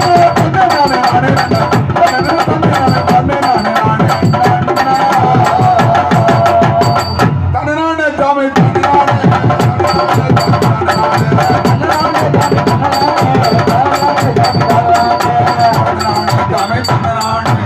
Oh Sami